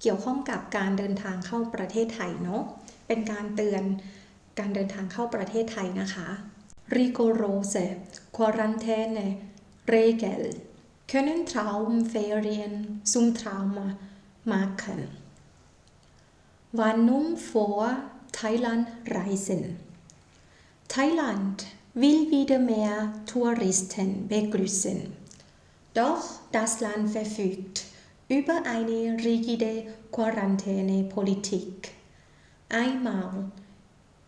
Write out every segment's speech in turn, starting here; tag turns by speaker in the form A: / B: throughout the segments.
A: เกี่ยวข้องกับการเดินทางเข้าประเทศไทยเนาะ เป็นการเตือนการเดินทางเข้าประเทศไทยนะคะ Rigorose Quarantäne-Regel können Traumferien zum Trauma machen. Warnung vor Thailand-Reisen. Thailand will wieder mehr Touristen begrüßen. Doch das Land verfügt über eine rigide Quarantänepolitik. Einmal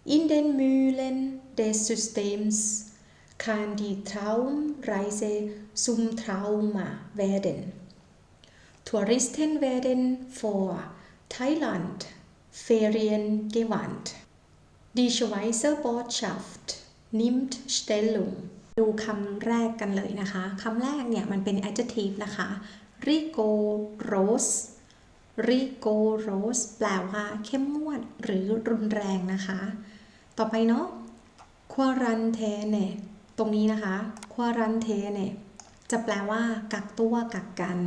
A: in den Mühlen des Systems kann die Traumreise zum Trauma werden. Touristen werden vor Thailand Ferien gewarnt. Die Schweizer Botschaft nimmt Stellung ดูคำแรกกันเลยนะคะ คำแรกเนี่ยมันเป็น adjective นะคะ rigorous rigorous แปลว่าเข้มงวดหรือรุนแรงนะคะ ต่อไปเนาะ quarantine ตรงนี้นะคะ quarantine จะแปลว่ากักตัวกักกัน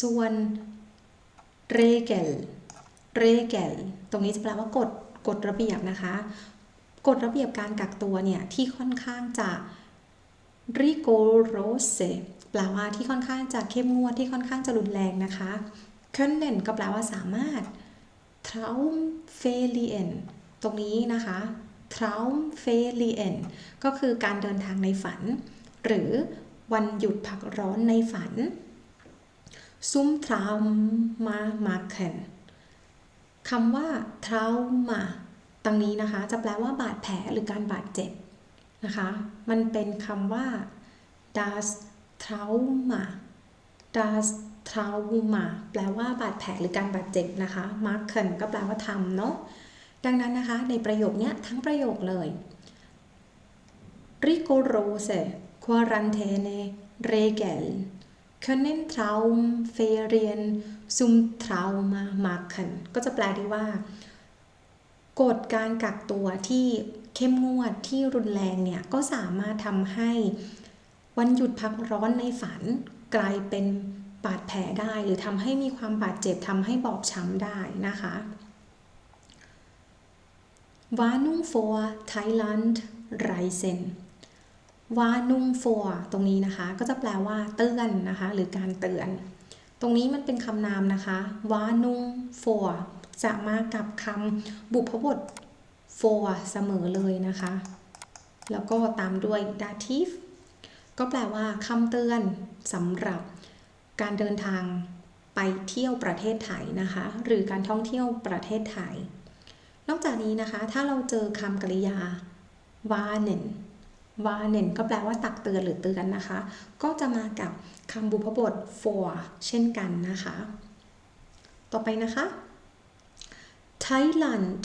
A: ส่วน regel regel ตรงนี้จะแปลว่ากฎกฎระเบียบนะคะ กฎระเบียบการกักตัวเนี่ยที่ค่อนข้างจะ rigorose แปลว่าที่ค่อนข้างจะเข้มงวดที่ค่อนข้างจะรุนแรงนะคะ können ก็แปลว่าสามารถ Traumferien ตรงนี้นะคะ Traumferien ก็คือการเดินทางในฝัน หรือวันหยุดพักร้อนในฝัน Zum Trauma machen คำว่า trauma ตรงนี้นะคะ จะแปลว่าบาดแผลหรือการบาดเจ็บนะคะ มันเป็นคำว่า das Trauma das Trauma แปลว่าบาดแผลหรือการบาดเจ็บนะคะ machen ก็แปลว่าทำเนาะ ดังนั้นนะคะในประโยคนี้ทั้งประโยคเลย rigorose Quarantäne Regeln können Traumferien zum Trauma machen ก็จะแปลได้ว่ากฎการกักตัวที่เข้มงวดที่รุนแรงเนี่ย ก็สามารถทำให้ วันหยุดพักร้อนในฝันกลายเป็นบาดแผลได้ หรือทำให้มีความบาดเจ็บทำให้บอบช้ำได้นะคะ Warnung vor Thailand Reisen Warnung vor ตรงนี้นะคะ ก็จะแปลว่าเตือนนะคะ หรือการเตือน ตรงนี้มันเป็นคำนามนะคะ Warnung vor จะมากับคำบุพบท for เสมอเลยนะคะ แล้วก็ตามด้วย dative ก็แปลว่าคำเตือนสำหรับการเดินทางไปเที่ยวประเทศไทยนะคะ หรือการท่องเที่ยวประเทศไทย นอกจากนี้นะคะ ถ้าเราเจอคำกริยา warnen warnen ก็แปลว่าตักเตือนหรือเตือนนะคะ ก็จะมากับคำบุพบท for เช่นกันนะคะ ต่อไปนะคะ Thailand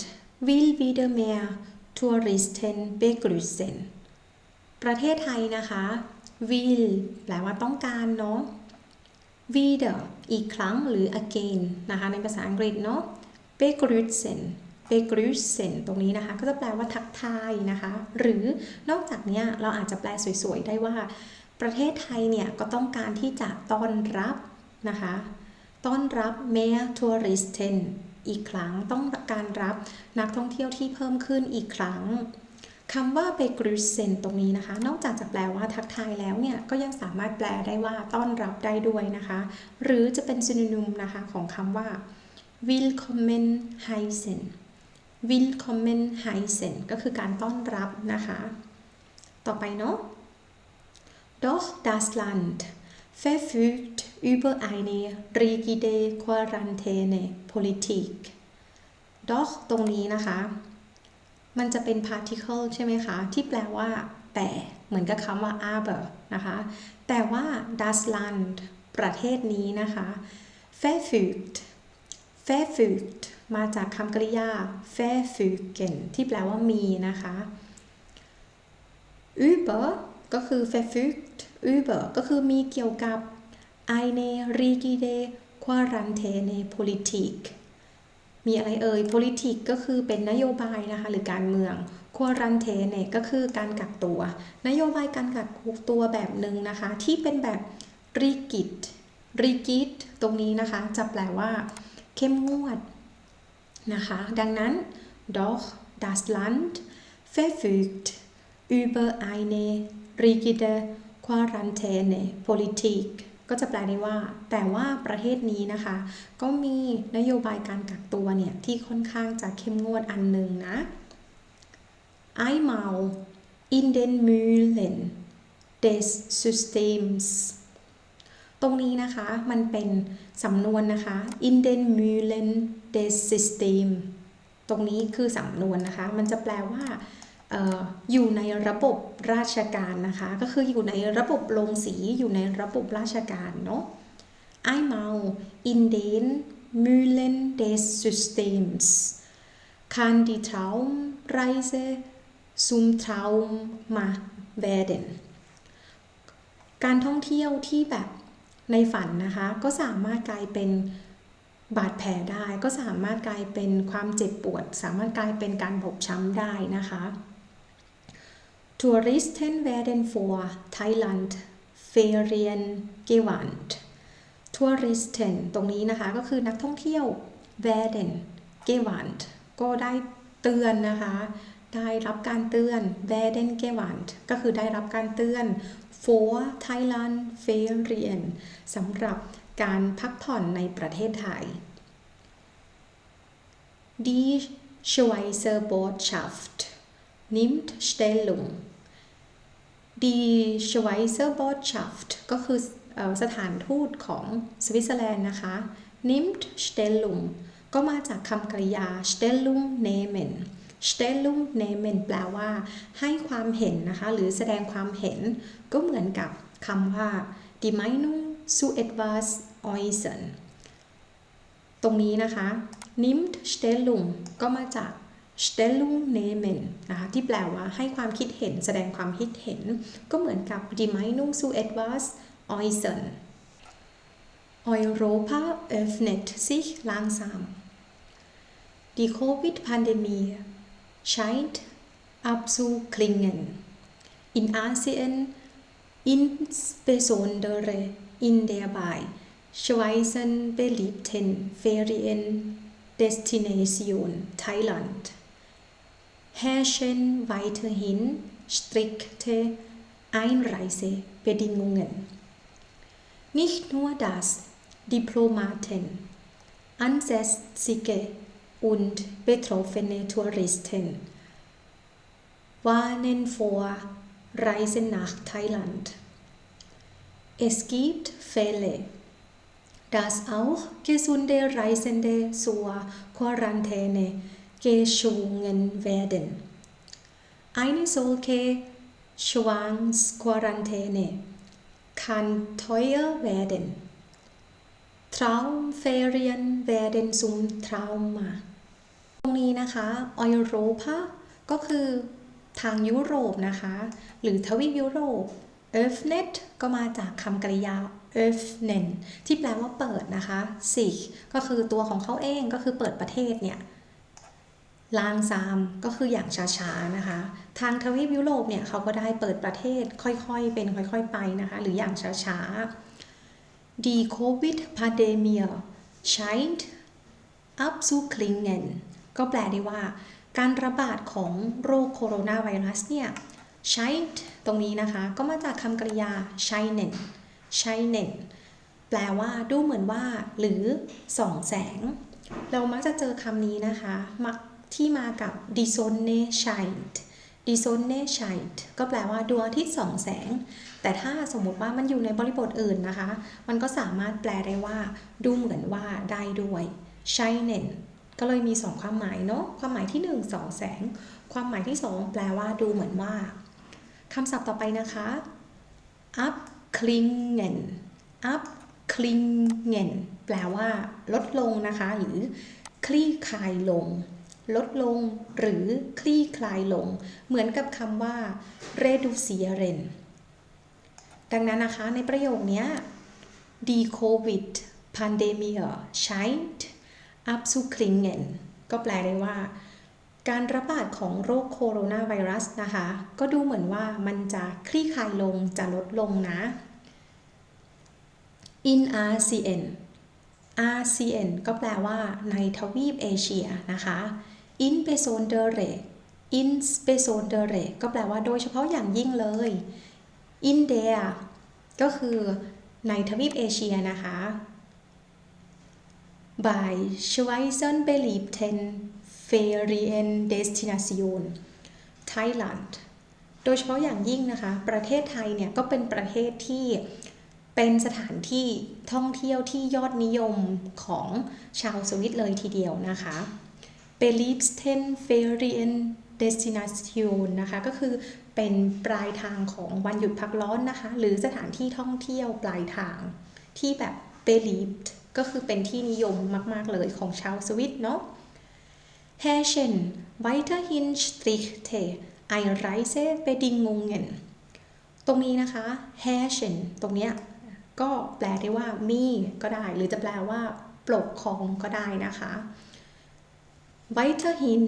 A: will wieder mehr Touristen begrüßen ประเทศไทยนะคะ will แปลว่าต้องการเนาะ wieder อีกครั้งหรือ again นะคะ ในภาษาอังกฤษเนาะ begrüßen begrüßen ตรงนี้นะคะ ก็จะแปลว่าทักทายนะคะ หรือนอกจากนี้เราอาจจะแปลสวยๆ ได้ว่า ประเทศไทยเนี่ย ก็ต้องการที่จะต้อนรับนะคะ ต้อนรับ mehr Touristen อีกครั้งต้องการรับนักท่องเที่ยวที่เพิ่มขึ้นอีกครั้ง คำว่า begrüßen ตรงนี้นะคะ นอกจากจะแปลว่าทักทายแล้วเนี่ย ก็ยังสามารถแปลได้ว่าต้อนรับได้ด้วยนะคะ หรือจะเป็นซินนิมนะคะของคำว่า willkommen heißen willkommen heißen ก็คือการต้อนรับนะคะ ต่อไปเนาะ doch das Land verfügt über eine rigide Quarantänepolitik doch ตรงนี้นะคะ มันจะเป็น particle ใช่ไหมคะ ที่แปลว่า แต่เหมือนกับคำว่า aber นะคะ แต่ว่า das Land ประเทศนี้นะคะ verfügt verfügt มาจากคำกริยา verfügen ที่แปลว่ามีนะคะ über ก็คือ verfügt über ก็คือมีเกี่ยวกับ eine rigide Quarantänepolitik มีอะไรเอ่ย politik ก็คือเป็นนโยบายนะคะ หรือการเมือง quarantine ก็คือการกักตัว นโยบายการกักตัวแบบหนึ่งนะคะ ที่เป็นแบบ rigid rigid ตรงนี้นะคะ จะแปลว่า เข้มงวดนะคะ ดังนั้น doch das Land verfügt über eine rigide Quarantänepolitik ก็จะแปลได้ว่า แต่ว่าประเทศนี้นะคะ ก็มีนโยบายการกักตัวเนี่ย ที่ค่อนข้างจะเข้มงวดอันหนึ่งนะ einmal in den Mühlen des Systems ตรงนี้นะคะมันเป็นสำนวนนะคะ in den Mühlen des System ตรงนี้คือสำนวนนะคะ มันจะแปลว่า อยู่ในระบบราชการนะคะ ก็คืออยู่ในระบบโรงสีอยู่ในระบบราชการเนาะ einmal in den Mühlen des Systems kann die Traumreise zum Traum werden การท่องเที่ยวที่แบบในฝันนะคะ ก็สามารถกลายเป็นบาดแผลได้ ก็สามารถกลายเป็นความเจ็บปวด สามารถกลายเป็นการบอบช้ำได้นะคะ Touristen werden vor Thailand Ferien gewarnt Touristen ตรงนี้นะคะก็คือนักท่องเที่ยว werden gewarnt ก็ได้เตือนนะคะ ได้รับการเตือน werden gewarnt ก็คือได้รับการเตือน for Thailand Ferien สำหรับการพักผ่อนในประเทศไทย Die Schweizer Botschaft nimmt Stellung Die Schweizer Botschaft ก็คือสถานทูตของสวิตเซอร์แลนด์นะคะ nimmt Stellung ก็มาจากคำกริยา Stellung nehmen Stellung nehmen แปลว่าให้ความเห็นนะคะ หรือแสดงความเห็น ก็เหมือนกับคำว่า die Meinung zu etwas äußern ตรงนี้นะคะ nimmt Stellung ก็มาจาก Stellung nehmen นะคะ ที่แปลว่าให้ความคิดเห็น แสดงความคิดเห็น ก็เหมือนกับ die Meinung zu etwas äußern Europa öffnet sich langsam Die Covid-Pandemie scheint abzuklingen. In Asien, insbesondere in der bei Schweizern beliebten Feriendestination Thailand, herrschen weiterhin strikte Einreisebedingungen. Nicht nur das, Diplomaten, Ansässige und betroffene Touristen warnen vor Reisen nach Thailand. Es gibt Fälle, dass auch gesunde Reisende zur Quarantäne geschwungen werden. Eine solche Zwangsquarantäne kann teuer werden. Traumferien werden zum Trauma ตรงนี้นะคะ Europa ก็คือทางยุโรปนะคะ หรือทวีปยุโรป öffnet ก็มาจากคำกริยา öffnen ที่แปลว่าเปิดนะคะ sich ก็คือตัวของเขาเองก็คือเปิดประเทศเนี่ย ลางซามก็คืออย่างช้าๆนะคะ ทางทวีปยุโรปเนี่ยเขาก็ได้เปิดประเทศค่อยๆเป็นค่อยๆไปนะคะ หรืออย่างช้าๆ Die Covid-Pandemie scheint abzuklingen ก็แปลได้ว่า การระบาดของโรคโคโรนาไวรัสเนี่ย scheint ตรงนี้นะคะ ก็มาจากคำกริยา scheinen scheinen แปลว่าดูเหมือนว่า หรือส่องแสง เรามักจะเจอคำนี้นะคะมัก ที่มากับ d i Sonne scheint die Sonne scheint ก็แปลว่าดวงอาทิตย์สองแสง แต่ถ้าสมมติว่ามันอยู่ในบริบทอื่นนะคะ มันก็สามารถแปลได้ว่า ดูเหมือนว่าได้ด้วย shinen ก็เลยมี 2 ความหมายเนาะความหมายที่1ส่องแสง ความหมายที่ 2 แปลว่าดูเหมือนว่าคำศัพท์ต่อไปนะคะ abklingen abklingen แปลว่า ลดลงนะคะ หรือ คลี่คลายลง ลดลงหรือคลี่คลายลง เหมือนกับคำว่า reducieren ดังนั้นนะคะในประโยคนี้ die Covid Pandemie scheint abzuklingen ก็แปลได้ว่า การระบาดของโรคโคโรนาไวรัสนะคะ ก็ดูเหมือนว่ามันจะคลี่คลายลงจะลดลงนะ in ASEAN ASEAN ก็แปลว่าในทวีปเอเชียนะคะ in besondere in besondere ก็แปลว่าโดยเฉพาะอย่างยิ่งเลย in der ก็คือในทวีปเอเชียนะคะ by Schweizer beliebten Feriendestination Thailand โดยเฉพาะอย่างยิ่งนะคะ ประเทศไทยเนี่ยก็เป็นประเทศที่เป็นสถานที่ท่องเที่ยวที่ยอดนิยมของชาวสวิตเลยทีเดียวนะคะ beliebten Feriendestination นะคะ ก็คือเป็นปลายทางของวันหยุดพักร้อนนะคะ หรือสถานที่ท่องเที่ยวปลายทางที่แบบ beliebt ก็คือเป็นที่นิยมมาก ๆ เลยของชาวสวิตเนาะ h e r s c h e n weiterhin strikte Einreisebedingungen ตรงนี้นะคะ h e r s c h e n ตรงเนี้ยก็แปลได้ว่ามีก็ได้ หรือจะแปลว่าปกครองก็ได้นะคะ weiterhin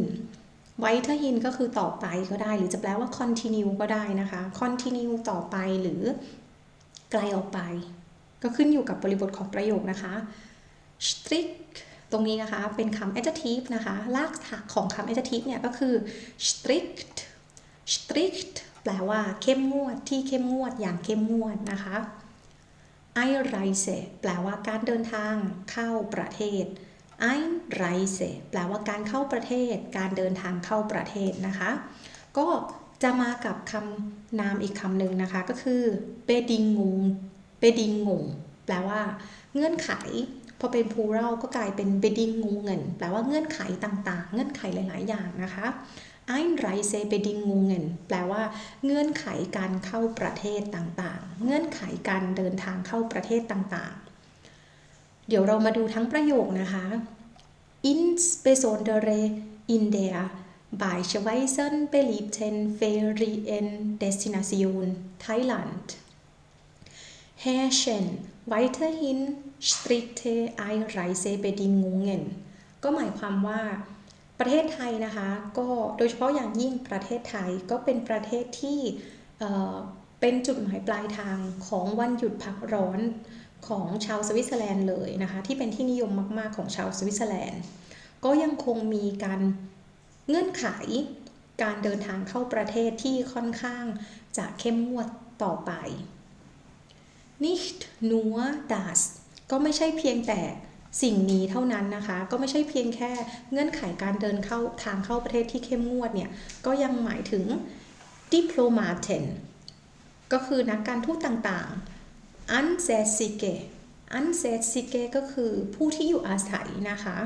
A: weiterhin ก็คือต่อไปก็ได้ หรือจะแปลว่า continue ก็ได้นะคะ continue ต่อไปหรือไกลออกไป ก็ขึ้นอยู่กับบริบทของประโยคนะคะ strict ตรงนี้นะคะเป็นคำ adjective นะคะรากฐานของคำ adjective เนี่ยก็คือ strict strict แปลว่าเข้มงวดที่เข้มงวดอย่างเข้มงวดนะคะ i r i s e แปลว่าการเดินทางเข้าประเทศ Einreise แปลว่าการเข้าประเทศ การเดินทางเข้าประเทศนะคะ ก็จะมากับคำนามอีกคำหนึ่งนะคะ ก็คือ Bedingung Bedingung แปลว่าเงื่อนไขพอเป็น plural ก็กลายเป็น Bedingungen แปลว่าเงื่อนไขต่างๆ เงื่อนไขหลายๆ อย่างนะคะ Einreisebedingungen แปลว่าเงื่อนไขการเข้าประเทศต่างๆ เงื่อนไขการเดินทางเข้าประเทศต่างๆ เดี๋ยวเรามาดูทั้งประโยคนะคะ Insbesondere in der bei Schweizern beliebten Feriendestination Thailand herrschen weiterhin strikte Einreisebedingungen ก็หมายความว่าประเทศไทยนะคะ ก็โดยเฉพาะอย่างยิ่งประเทศไทยก็เป็นประเทศที่เเป็นจุดหมายปลายทางของวันหยุดพักร้อน ของชาวสวิตเซอร์แลนด์เลยนะคะ ที่เป็นที่นิยมมาก ๆ ของชาวสวิตเซอร์แลนด์ ก็ยังคงมีการเงื่อนไขการเดินทางเข้าประเทศที่ค่อนข้างจะเข้มงวดต่อไป nicht nur das ก็ไม่ใช่เพียงแต่สิ่งนี้เท่านั้นนะคะ ก็ไม่ใช่เพียงแค่เงื่อนไขการเดินเข้าทางเข้าประเทศที่เข้มงวดเนี่ย ก็ยังหมายถึง diplomaten ก็คือนักการทูตต่างๆ ansässige ansässige ก็คือผู้ที่อยู่อาศัยนะคะ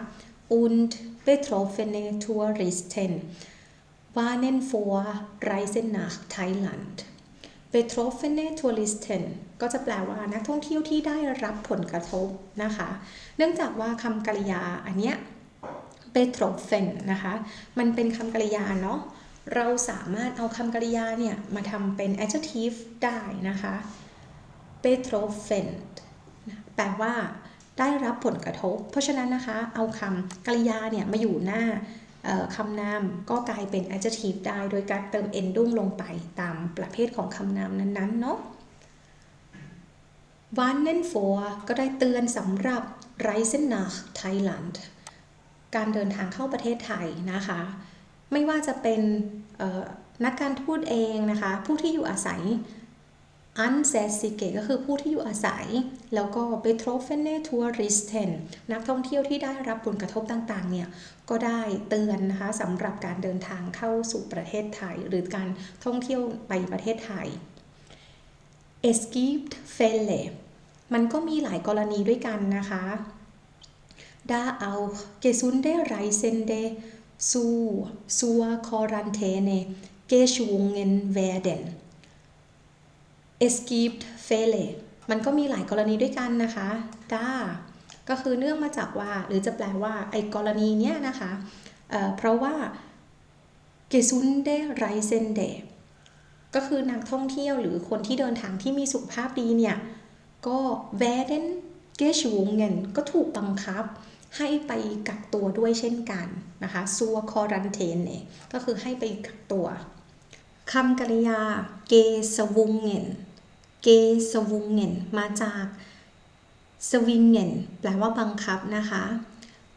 A: und betroffene Touristen warnen vor Reisen nach Thailand betroffene Touristen ก็จะแปลว่านักท่องเที่ยวที่ได้รับผลกระทบนะคะ เนื่องจากว่าคำกริยาอันเนี้ย betroffen นะคะ มันเป็นคำกริยาเนาะ เราสามารถเอาคำกริยาเนี่ยมาทำเป็น adjective ได้นะคะ betroffen แปลว่าได้รับผลกระทบ เพราะฉะนั้นนะคะ เอาคำกริยาเนี่ยมาอยู่หน้าคำนามก็กลายเป็น adjective ได้ โดยการเติม endung ลงไปตามประเภทของคำนามนั้นๆ เนาะ warnen for ก็ได้เตือนสำหรับ Reisen nach Thailand การเดินทางเข้าประเทศไทยนะคะ ไม่ว่าจะเป็นนักการทูตเองนะคะ ผู้ที่อยู่อาศัย อันเซซิเกก็คือผู้ที่อยู่อาศัย แล้วก็เบโทรเฟเนทัวริสเทนนักท่องเที่ยวที่ได้รับผลกระทบต่างๆ เนี่ยก็ได้เตือนนะคะสำหรับการเดินทางเข้าสู่ประเทศไทย หรือการท่องเที่ยวไปประเทศไทย Es gibt Fälle มันก็มีหลายกรณีด้วยกันนะคะ da auch gesunde Reisende zu zur Quarantäne gezwungen werden es gibt Fälle มันก็มีหลายกรณีด้วยกันนะคะ da ก็คือเนื่องมาจากว่า หรือจะแปลว่าไอ้กรณีเนี้ยนะคะเเพราะว่า gesunde Reisende ก็คือนักท่องเที่ยวหรือคนที่เดินทางที่มีสุขภาพดีเนี่ย ก็ werden gezwungen ก็ถูกบังคับให้ไปกักตัวด้วยเช่นกันนะคะ zur Quarantäne ก็คือให้ไปกักตัวคำกริยาเกศวงเงิน gezwungen gezwungen มาจาก swingen แปลว่าบังคับนะคะ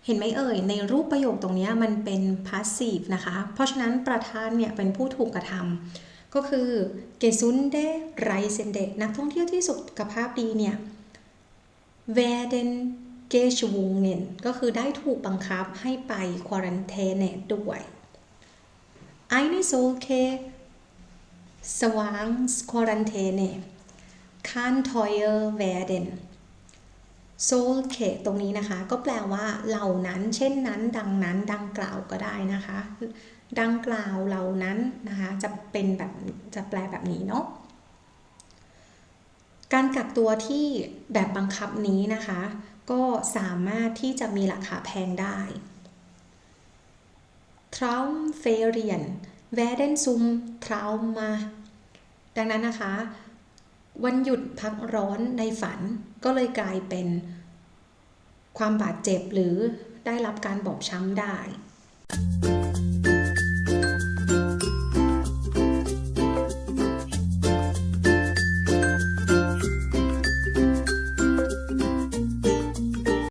A: เห็นไหมเอ่ย ในรูปประโยคตรงนี้มันเป็น passive นะคะ เพราะฉะนั้นประธานเนี่ยเป็นผู้ถูกกระทำก็คือ gesunde Reisende นักท่องเที่ยวที่สุขภาพดีเนี่ย werden gezwungen ก็คือได้ถูกบังคับให้ไป quarantäne ด้วย eine solche Zwangsquarantäne kann teuer werden solche ตรงนี้นะคะ ก็แปลว่าเหล่านั้น เช่นนั้น ดังนั้น ดังกล่าวก็ได้นะคะ ดังกล่าวเหล่านั้นนะคะ จะเป็นแบบจะแปลแบบนี้เนาะการกักตัวที่แบบบังคับนี้นะคะ ก็สามารถที่จะมีราคาแพงได้ Traumferien werden zum Trauma ดังนั้นนะคะ วันหยุดพักร้อนในฝันก็เลยกลายเป็นความบาดเจ็บหรือได้รับการบอบช้ำได้